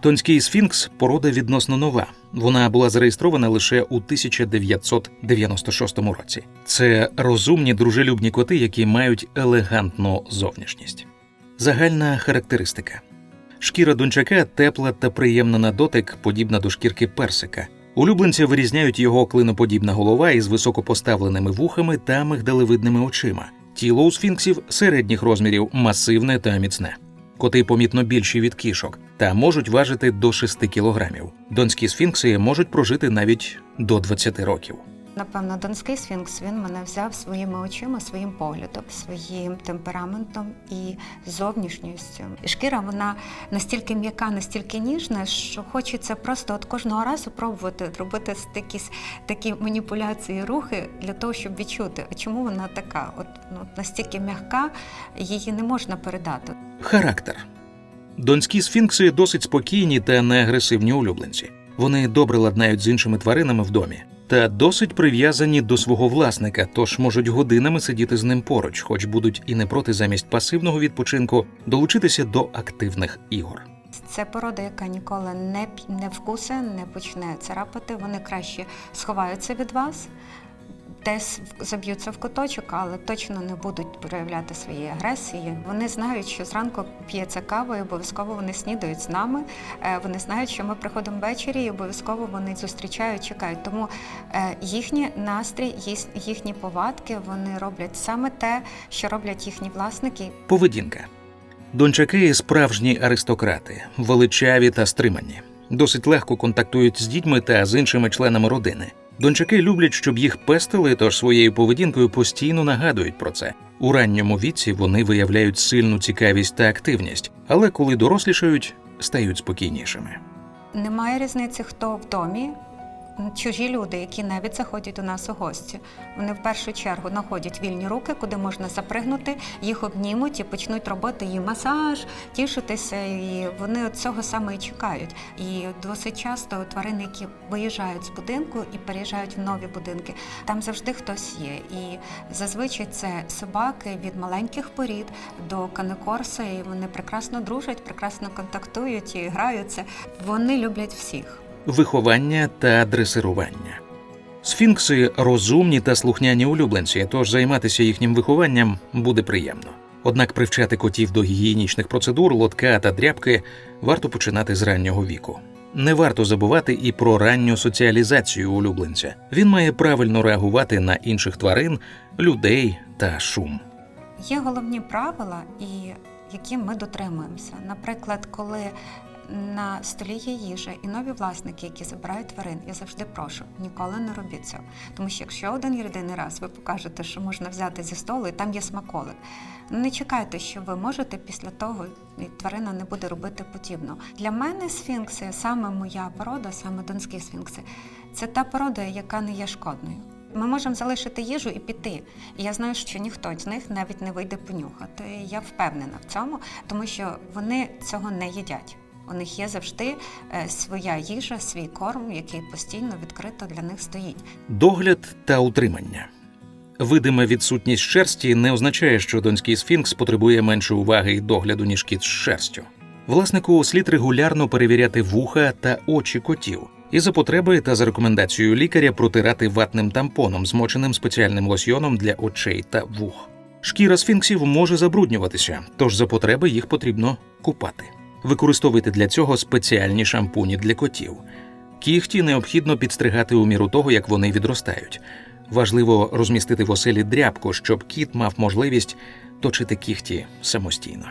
Тонський сфінкс порода відносно нова. Вона була зареєстрована лише у 1996 році. Це розумні дружелюбні коти, які мають елегантну зовнішність. Загальна характеристика: шкіра дончака тепла та приємна на дотик, подібна до шкірки персика. Улюбленця вирізняють його клиноподібна голова із високопоставленими вухами та мигдалевидними очима. Тіло у сфінксів середніх розмірів, масивне та міцне. Коти помітно більші від кішок та можуть важити до 6 кілограмів. Донські сфінкси можуть прожити навіть до 20 років. Напевно, донський сфінкс він мене взяв своїми очима, своїм поглядом, своїм темпераментом і зовнішністю. І шкіра вона настільки м'яка, настільки ніжна, що хочеться просто от кожного разу пробувати робити якісь такі маніпуляції, рухи для того, щоб відчути, а чому вона така. От ну настільки м'яка, її не можна передати. Характер донські сфінкси досить спокійні та неагресивні улюбленці. Вони добре ладнають з іншими тваринами в домі та досить прив'язані до свого власника, тож можуть годинами сидіти з ним поруч, хоч будуть і не проти замість пасивного відпочинку долучитися до активних ігор. Це порода, яка ніколи не, не вкусе, не почне царапати. Вони краще сховаються від вас, десь заб'ються в куточок, але точно не будуть проявляти свої агресії. Вони знають, що зранку п'ється кава, і обов'язково вони снідають з нами. Е, Вони знають, що ми приходимо ввечері, і обов'язково вони зустрічають, чекають. Тому е, їхній настрій, їхні повадки вони роблять саме те, що роблять їхні власники, Поведінка. Дончаки справжні аристократи, величаві та стримані. Досить легко контактують з дітьми та з іншими членами родини. Дончаки люблять, щоб їх пестили, тож своєю поведінкою постійно нагадують про це. У ранньому віці вони виявляють сильну цікавість та активність, але коли дорослішають, стають спокійнішими. Немає різниці, хто в домі. Чужі люди, які навіть заходять до нас у гості, вони в першу чергу знаходять вільні руки, куди можна запригнути, їх обнімуть і почнуть робити їм масаж, тішитися, і вони цього саме і чекають. І досить часто тварини, які виїжджають з будинку і переїжджають в нові будинки, там завжди хтось є. І зазвичай це собаки від маленьких порід до канекорса, і вони прекрасно дружать, прекрасно контактують і граються. Вони люблять всіх. Виховання та дресирування. Сфінкси розумні та слухняні улюбленці, тож займатися їхнім вихованням буде приємно. Однак привчати котів до гігієнічних процедур, лотка та дряпки варто починати з раннього віку. Не варто забувати і про ранню соціалізацію улюбленця. Він має правильно реагувати на інших тварин, людей та шум. Є головні правила, і які ми дотримуємося. Наприклад, коли на столі є їжа і нові власники, які забирають тварин, я завжди прошу, ніколи не робіть цього. Тому що якщо один єдиний раз ви покажете, що можна взяти зі столу, і там є смаколик, ну не чекайте, що ви можете після того, і тварина не буде робити подібно. Для мене сфінкси, саме моя порода, саме донські сфінкси, це та порода, яка не є шкодною. Ми можемо залишити їжу і піти. І я знаю, що ніхто з них навіть не вийде понюхати. Я впевнена в цьому, тому що вони цього не їдять. У них є завжди е, своя їжа, свій корм, який постійно відкрито для них стоїть. Догляд та утримання. Видима відсутність шерсті не означає, що донський сфінкс потребує менше уваги і догляду, ніж кіт з шерстю. Власнику слід регулярно перевіряти вуха та очі котів, і за потреби та за рекомендацією лікаря протирати ватним тампоном, змоченим спеціальним лосьйоном для очей та вух. Шкіра сфінксів може забруднюватися, тож за потреби їх потрібно купати. Використовуйте для цього спеціальні шампуні для котів. Кіхті необхідно підстригати у міру того, як вони відростають. Важливо розмістити в оселі дряпку, щоб кіт мав можливість точити кіхті самостійно.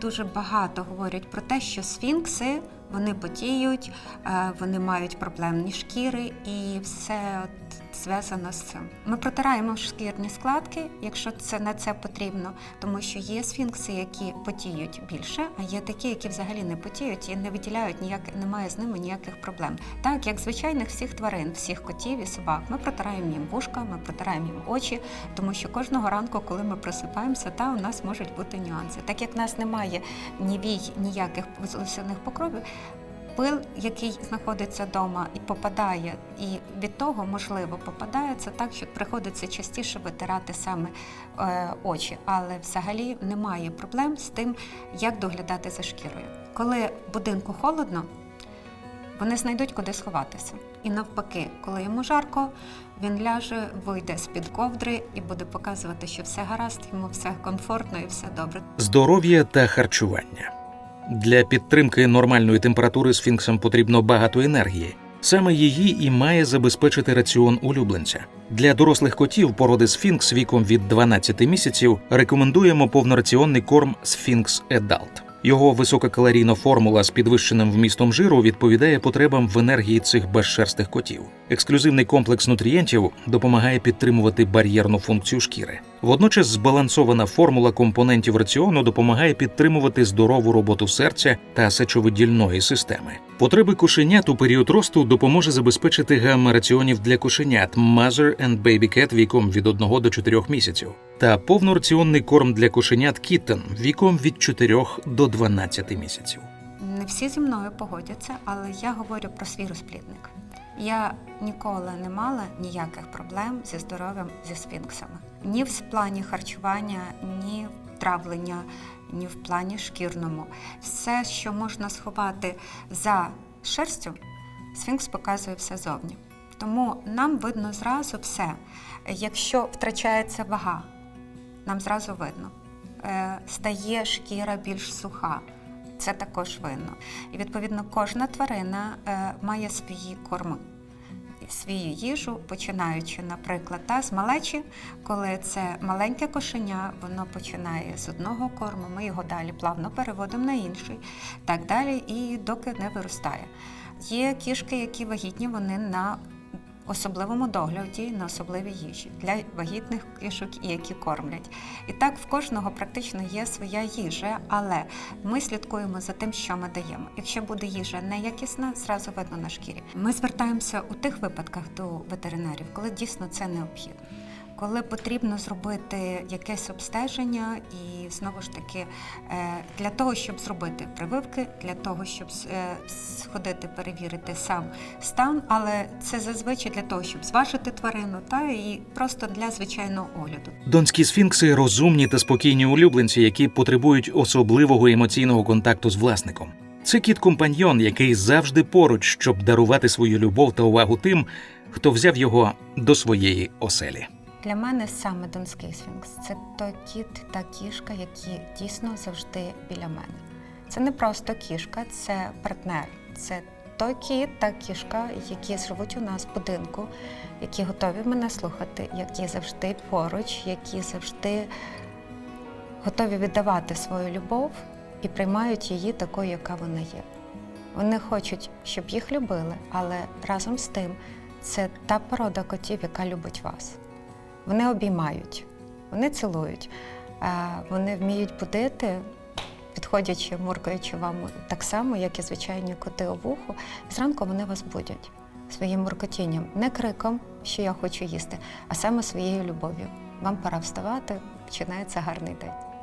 Дуже багато говорять про те, що сфінкси вони потіють, е, вони мають проблемні шкіри, і все от зв'язано з цим. Ми протираємо шкірні складки, якщо це на це потрібно, тому що є сфінкси, які потіють більше, а є такі, які взагалі не потіють і не виділяють ніяк, немає з ними ніяких проблем. Так як звичайних всіх тварин, всіх котів і собак, ми протираємо їм вушка, ми протираємо їм очі, тому що кожного ранку, коли ми просипаємося, та у нас можуть бути нюанси. Так як в нас немає ні вій, ніяких лисяних покровів. Пил, який знаходиться вдома і попадає, і від того, можливо, попадає це так, що приходиться частіше витирати саме е, очі, але взагалі немає проблем з тим, як доглядати за шкірою. Коли будинку холодно, вони знайдуть куди сховатися. І навпаки, коли йому жарко, він ляже, вийде з-під ковдри і буде показувати, що все гаразд, йому все комфортно і все добре. Здоров'я та харчування. Для підтримки нормальної температури сфінксам потрібно багато енергії. Саме її і має забезпечити раціон улюбленця. Для дорослих котів породи сфінкс віком від 12 місяців рекомендуємо повнораціонний корм Сфінкс Едалт. Його висококалорійна формула з підвищеним вмістом жиру відповідає потребам в енергії цих безшерстих котів. Ексклюзивний комплекс нутрієнтів допомагає підтримувати бар'єрну функцію шкіри. Водночас збалансована формула компонентів раціону допомагає підтримувати здорову роботу серця та сечовидільної системи. Потреби кошенят у період росту допоможе забезпечити гамма раціонів для кошенят Mother and Baby Cat віком від 1 до 4 місяців та повнораціонний корм для кошенят Kitten віком від 4 до 12 місяців. Не всі зі мною погодяться, але я говорю про свій розплідник. Я ніколи не мала ніяких проблем зі здоров'ям зі сфінксами. Ні в плані харчування, ні в травлення, ні в плані шкірному. Все, що можна сховати за шерстю, сфінкс показує все зовні. Тому нам видно зразу все. Якщо втрачається вага, нам зразу видно. Е, Стає шкіра більш суха. Це також видно. І відповідно кожна тварина е, має свої корми, свою їжу, починаючи, наприклад, та, з малечі, коли це маленьке кошеня, воно починає з одного корму, ми його далі плавно переводимо на інший, так далі, і доки не виростає. Є кішки, які вагітні, вони на особливому догляді, на особливій їжі для вагітних кішок, які кормлять. І так в кожного практично є своя їжа, але ми слідкуємо за тим, що ми даємо. Якщо буде їжа неякісна, зразу видно на шкірі. Ми звертаємося у тих випадках до ветеринарів, коли дійсно це необхідно. Коли потрібно зробити якесь обстеження, і знову ж таки е, для того, щоб зробити прививки, для того, щоб е, сходити перевірити сам стан, але це зазвичай для того, щоб зважити тварину, та і просто для звичайного огляду. Донські сфінкси розумні та спокійні улюбленці, які потребують особливого емоційного контакту з власником. Це кіт-компаньйон, який завжди поруч, щоб дарувати свою любов та увагу тим, хто взяв його до своєї оселі. Для мене саме Донський сфінкс це той кіт та кішка, які дійсно завжди біля мене. Це не просто кішка, це партнер. Це той кіт та кішка, які живуть у нас в будинку, які готові мене слухати, які завжди поруч, які завжди готові віддавати свою любов і приймають її такою, яка вона є. Вони хочуть, щоб їх любили, але разом з тим це та порода котів, яка любить вас. Вони обіймають, вони цілують, е, вони вміють будити, підходячи, муркаючи вам так само, як і звичайні коти у вуху. Зранку вони вас будять своїм муркотінням, не криком, що я хочу їсти, а саме своєю любов'ю. Вам пора вставати, починається гарний день.